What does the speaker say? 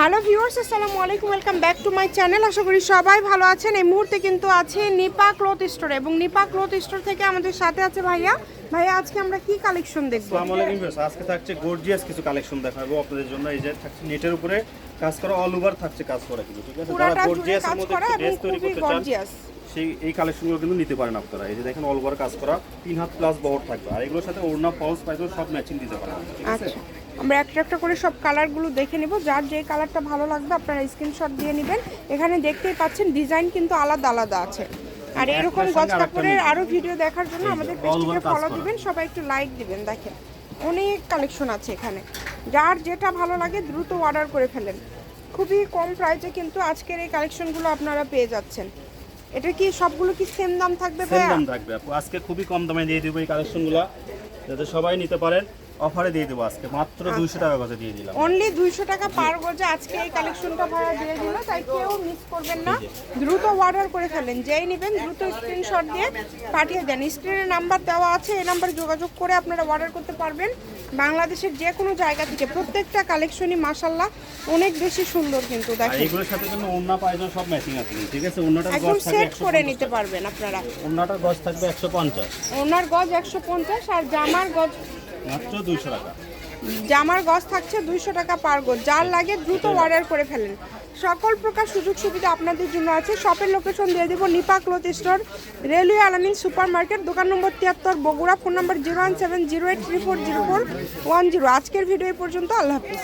Hello viewers আসসালামু আলাইকুম welcome back to my channel. আশা করি সবাই ভালো আছেন। এই মুহূর্তে কিন্তু আছে নিপা ক্লথ স্টোর এবং নিপা ক্লথ স্টোর থেকে আমাদের সাথে আছে ভাইয়া। ভাইয়া আজকে আমরা কি কালেকশন দেখব? আসসালামু আলাইকুম ভিউয়ার্স আজকে থাকছে গর্জিয়াস কিছু কালেকশন দেখাবো আপনাদের জন্য। এই যে থাকছে নেটের উপরে কাজ করা অল ওভার থাকছে কাজ করা কিন্তু ঠিক আছে? যারা গর্জিয়াস এর মধ্যে ড্রেস তৈরি করতে চান গর্জিয়াস সেই এই কালেকশনগুলো কিন্তু নিতে পারেন আপনারা। এই যে দেখেন অল ওভার কাজ করা তিন হাত প্লাস বহর থাকবে। আর এগুলোর সাথে ওড়না ফলস পাইজল সব ম্যাচিং দিতে পারেন। ঠিক আছে? আচ্ছা। আমরা একটা একটা করে সব কালারগুলো দেখে নেব। যার যে কালারটা ভালো লাগবে আপনারা স্ক্রিনশট দিয়ে নেবেন। এখানে দেখতেই পাচ্ছেন ডিজাইন কিন্তু আলাদা আলাদা আছে। আর এরকম গজ কাপড়ের মিলবে। আরও ভিডিও দেখার জন্য আমাদের পেজটিকে ফলো। দিবেন সবাই একটু লাইক দিবেন। দেখেন অনেক কালেকশন আছে এখানে। যার যেটা ভালো লাগে দ্রুত অর্ডার করে ফেলেন। খুবই কম প্রাইসে কিন্তু আজকের এই কালেকশনগুলো আপনারা পেয়ে যাচ্ছেন। এটা কি সবগুলো কি সেম দাম থাকবে সেম দাম থাকবে। আপু আজকে খুবই কম দামে দিয়ে দেবো এই কালেকশনগুলো যাতে সবাই নিতে পারেন। অফারে দিয়ে দেবো আজকে। মাত্র আচ্ছা। দুইশো টাকা গজে দিয়ে দিলাম। অনলি দুইশো টাকা পার গজে আজকে এই কালেকশনটা ভাড়া দিয়ে দিল তাই কেউ মিস করবেন না। দ্রুত অর্ডার করে ফেলেন যেই নেবেন দ্রুত স্ক্রিনশট দিয়ে পাঠিয়ে দেন। স্ক্রিনে নাম্বার দেওয়া আছে এই নাম্বারে যোগাযোগ করে আপনারা অর্ডার করতে পারবেন। বাংলাদেশের যে কোনো জায়গা থেকে প্রত্যেকটা কালেকশনই মাসাল্লাহ অনেক বেশি সুন্দর কিন্তু দেখেন। এগুলোর সাথে কিন্তু ওড়না পায়জামা সব ম্যাচিং আছে ঠিক আছে? ওড়নাটার গজ থাকবে সেট করে নিতে পারবেন আপনারা। ওড়নাটার গজ থাকবে একশো পঞ্চাশ। ওনার গজ একশো পঞ্চাশ আর জামার গজ মাত্র দুইশো টাকা। জামার গজ থাকছে দুইশো টাকা পার গজ যার লাগে দ্রুত অর্ডার করে ফেলেন। সকল প্রকার সুযোগ সুবিধা আপনাদের জন্য আছে। শপের লোকেশন দিয়ে দেবো Nipa cloth store railway Alamin super market দোকান নম্বর তিয়াত্তর Bogura phone number zero one seven zero eight three four zero four one zero আজকের ভিডিও পর্যন্ত আল্লাহ হাফিজ।